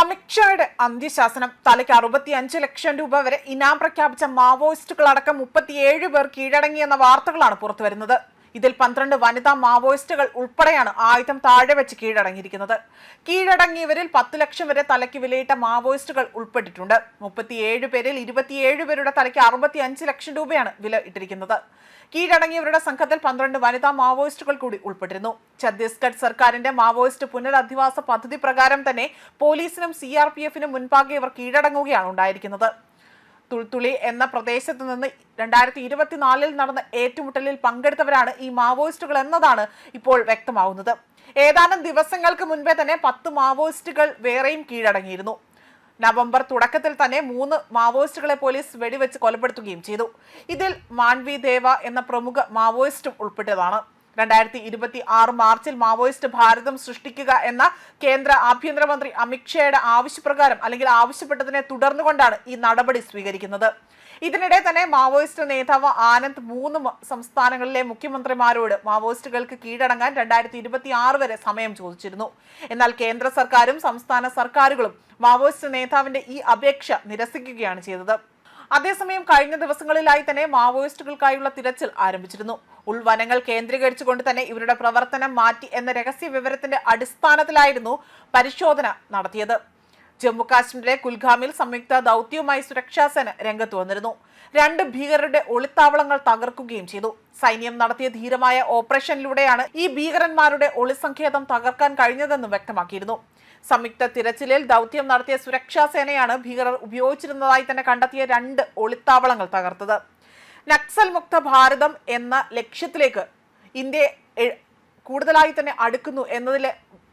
അമിത്ഷായുടെ അന്ത്യശാസനം. തലയ്ക്ക് അറുപത്തി അഞ്ച് ലക്ഷം രൂപ വരെ ഇനാം പ്രഖ്യാപിച്ച മാവോയിസ്റ്റുകളടക്കം മുപ്പത്തിയേഴ് പേർ കീഴടങ്ങിയെന്ന വാർത്തകളാണ് പുറത്തുവരുന്നത്. ഇതിൽ പന്ത്രണ്ട് വനിതാ മാവോയിസ്റ്റുകൾ ഉൾപ്പെടെയാണ് ആയുധം താഴെ വെച്ച് കീഴടങ്ങിയിരിക്കുന്നത്. കീഴടങ്ങിയവരിൽ പത്ത് ലക്ഷം വരെ തലയ്ക്ക് വിലയിട്ട മാവോയിസ്റ്റുകൾ ഉൾപ്പെട്ടിട്ടുണ്ട്. മുപ്പത്തിയേഴ് പേരിൽ ഇരുപത്തിയേഴ് പേരുടെ തലയ്ക്ക് അറുപത്തി അഞ്ച് ലക്ഷം രൂപയാണ് വില ഇട്ടിരിക്കുന്നത്. കീഴടങ്ങിയവരുടെ സംഘത്തിൽ പന്ത്രണ്ട് വനിതാ മാവോയിസ്റ്റുകൾ കൂടി ഉൾപ്പെട്ടിരുന്നു. ഛത്തീസ്ഗഡ് സർക്കാരിന്റെ മാവോയിസ്റ്റ് പുനരധിവാസ പദ്ധതി പ്രകാരം തന്നെ പോലീസിനും സി ആർ പി എഫിനും മുൻപാകെ ഇവർ കീഴടങ്ങുകയാണ് ഉണ്ടായിരിക്കുന്നത്. തുൾത്തുളി എന്ന പ്രദേശത്ത് നിന്ന് രണ്ടായിരത്തി ഇരുപത്തിനാലിൽ നടന്ന ഏറ്റുമുട്ടലിൽ പങ്കെടുത്തവരാണ് ഈ മാവോയിസ്റ്റുകൾ എന്നതാണ് ഇപ്പോൾ വ്യക്തമാവുന്നത്. ഏതാനും ദിവസങ്ങൾക്ക് മുൻപേ തന്നെ പത്ത് മാവോയിസ്റ്റുകൾ വേറെയും കീഴടങ്ങിയിരുന്നു. നവംബർ തുടക്കത്തിൽ തന്നെ മൂന്ന് മാവോയിസ്റ്റുകളെ പോലീസ് വെടിവെച്ച് കൊലപ്പെടുത്തുകയും ചെയ്തു. ഇതിൽ മാൻവി ദേവ എന്ന പ്രമുഖ മാവോയിസ്റ്റും ഉൾപ്പെട്ടതാണ്. രണ്ടായിരത്തി ഇരുപത്തി ആറ് മാർച്ചിൽ മാവോയിസ്റ്റ് ഭാരതം സൃഷ്ടിക്കുക എന്ന കേന്ദ്ര ആഭ്യന്തരമന്ത്രി അമിത്ഷായുടെ ആവശ്യപ്രകാരം അല്ലെങ്കിൽ ആവശ്യപ്പെട്ടതിനെ തുടർന്നുകൊണ്ടാണ് ഈ നടപടി സ്വീകരിക്കുന്നത്. ഇതിനിടെ തന്നെ മാവോയിസ്റ്റ് നേതാവ് ആനന്ദ് മൂന്ന് സംസ്ഥാനങ്ങളിലെ മുഖ്യമന്ത്രിമാരോട് മാവോയിസ്റ്റുകൾക്ക് കീഴടങ്ങാൻ രണ്ടായിരത്തി ഇരുപത്തി ആറ് വരെ സമയം ചോദിച്ചിരുന്നു. എന്നാൽ കേന്ദ്ര സർക്കാരും സംസ്ഥാന സർക്കാരുകളും മാവോയിസ്റ്റ് നേതാവിന്റെ ഈ അപേക്ഷ നിരസിക്കുകയാണ് ചെയ്തത്. അതേസമയം കഴിഞ്ഞ ദിവസങ്ങളിലായി തന്നെ മാവോയിസ്റ്റുകൾക്കായുള്ള തിരച്ചിൽ ആരംഭിച്ചിരുന്നു. ഉൾവനങ്ങൾ കേന്ദ്രീകരിച്ചുകൊണ്ട് തന്നെ ഇവരുടെ പ്രവർത്തനം മാറ്റി എന്ന രഹസ്യ വിവരത്തിന്റെ അടിസ്ഥാനത്തിലായിരുന്നു പരിശോധന നടത്തിയത്. ജമ്മു കാശ്മീരിലെ കുൽഗാമിൽ സംയുക്ത ദൗത്യവുമായി സുരക്ഷാസേന രംഗത്ത് വന്നിരുന്നു. രണ്ട് ഭീകരരുടെ ഒളിത്താവളങ്ങൾ തകർക്കുകയും ചെയ്തു. സൈന്യം നടത്തിയ ധീരമായ ഓപ്പറേഷനിലൂടെയാണ് ഈ ഭീകരന്മാരുടെ ഒളിസങ്കേതം തകർക്കാൻ കഴിഞ്ഞതെന്നും വ്യക്തമാക്കിയിരുന്നു. സംയുക്ത തിരച്ചിലിൽ ദൗത്യം നടത്തിയ സുരക്ഷാസേനയാണ് ഭീകരർ ഉപയോഗിച്ചിരുന്നതായി തന്നെ കണ്ടെത്തിയ രണ്ട് ഒളിത്താവളങ്ങൾ തകർത്തത്. നക്സൽ മുക്ത ഭാരതം എന്ന ലക്ഷ്യത്തിലേക്ക് ഇന്ത്യ കൂടുതലായി തന്നെ അടുക്കുന്നു എന്നതിലെ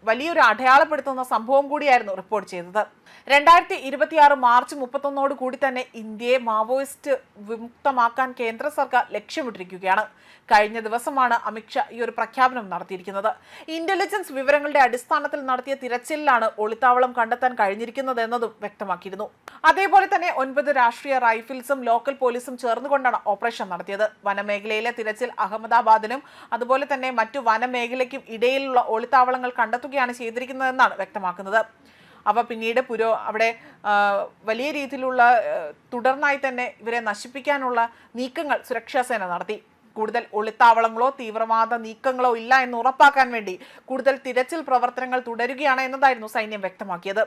വലിയൊരു അടയാളപ്പെടുത്തുന്ന സംഭവം കൂടിയായിരുന്നു റിപ്പോർട്ട് ചെയ്തത്. രണ്ടായിരത്തി ഇരുപത്തിയാറ് മാർച്ച് മുപ്പത്തൊന്നോട് കൂടി തന്നെ ഇന്ത്യയെ മാവോയിസ്റ്റ് വിമുക്തമാക്കാൻ കേന്ദ്ര സർക്കാർ ലക്ഷ്യമിട്ടിരിക്കുകയാണ്. കഴിഞ്ഞ ദിവസമാണ് അമിത്ഷാ ഈ ഒരു പ്രഖ്യാപനം നടത്തിയിരിക്കുന്നത്. ഇന്റലിജൻസ് വിവരങ്ങളുടെ അടിസ്ഥാനത്തിൽ നടത്തിയ തിരച്ചിലിലാണ് ഒളിത്താവളം കണ്ടെത്താൻ കഴിഞ്ഞിരിക്കുന്നതെന്നതും വ്യക്തമാക്കിയിരുന്നു. അതേപോലെ തന്നെ ഒൻപത് രാഷ്ട്രീയ റൈഫിൾസും ലോക്കൽ പോലീസും ചേർന്നുകൊണ്ടാണ് ഓപ്പറേഷൻ നടത്തിയത്. വനമേഖലയിലെ തിരച്ചിൽ അഹമ്മദാബാദിനും അതുപോലെ തന്നെ മറ്റു വനമേഖലയ്ക്കും ഇടയിലുള്ള ഒളിത്താവളങ്ങൾ കണ്ടെത്തുകയാണ് ചെയ്തിരിക്കുന്നതെന്നാണ് വ്യക്തമാക്കുന്നത്. അവ പിന്നീട് പുരോ അവിടെ വലിയ രീതിയിലുള്ള തുടർന്നായി തന്നെ ഇവരെ നശിപ്പിക്കാനുള്ള നീക്കങ്ങൾ സുരക്ഷാസേന നടത്തി. കൂടുതൽ ഒളിത്താവളങ്ങളോ തീവ്രവാദ നീക്കങ്ങളോ ഇല്ല എന്ന് ഉറപ്പാക്കാൻ വേണ്ടി കൂടുതൽ തിരച്ചിൽ പ്രവർത്തനങ്ങൾ തുടരുകയാണ് എന്നതായിരുന്നു സൈന്യം വ്യക്തമാക്കിയത്.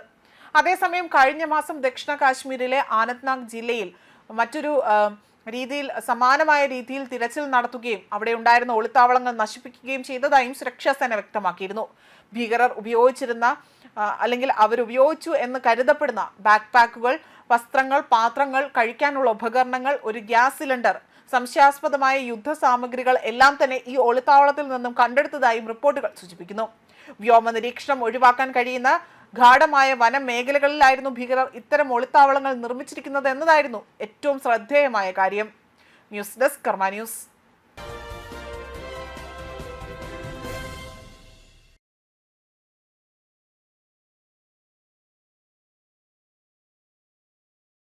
അതേസമയം കഴിഞ്ഞ മാസം ദക്ഷിണ കാശ്മീരിലെ ആനന്ദ്നാഗ് ജില്ലയിൽ മറ്റൊരു രീതിയിൽ സമാനമായ രീതിയിൽ തിരച്ചിൽ നടത്തുകയും അവിടെ ഉണ്ടായിരുന്ന ഒളിത്താവളങ്ങൾ നശിപ്പിക്കുകയും ചെയ്തതായും സുരക്ഷാ സേന വ്യക്തമാക്കിയിരുന്നു. ഭീകരർ ഉപയോഗിച്ചിരുന്ന അല്ലെങ്കിൽ അവരുപയോഗിച്ചു എന്ന് കരുതപ്പെടുന്ന ബാക്ക് പാക്കുകൾ വസ്ത്രങ്ങൾ പാത്രങ്ങൾ കഴിക്കാനുള്ള ഉപകരണങ്ങൾ ഒരു ഗ്യാസ് സിലിണ്ടർ സംശയാസ്പദമായ യുദ്ധ സാമഗ്രികൾ എല്ലാം തന്നെ ഈ ഒളിത്താവളത്തിൽ നിന്നും കണ്ടെടുത്തതായും റിപ്പോർട്ടുകൾ സൂചിപ്പിക്കുന്നു. വ്യോമ നിരീക്ഷണം ഒഴിവാക്കാൻ കഴിയുന്ന ഗാഠമായ വനമേഖലകളിലായിരുന്നു ഭീകരർ ഇത്തരം ഒളിത്താവളങ്ങൾ നിർമ്മിച്ചിരിക്കുന്നത് എന്നതായിരുന്നു ഏറ്റവും ശ്രദ്ധേയമായ കാര്യം. News desk Karma news.